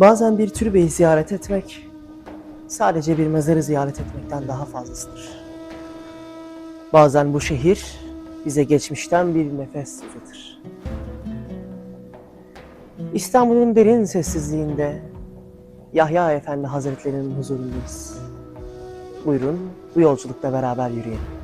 Bazen bir türbeyi ziyaret etmek sadece bir mezarı ziyaret etmekten daha fazlasıdır. Bazen bu şehir bize geçmişten bir nefes uzatır. İstanbul'un derin sessizliğinde Yahya Efendi Hazretleri'nin huzurundayız. Buyurun bu yolculukta beraber yürüyelim.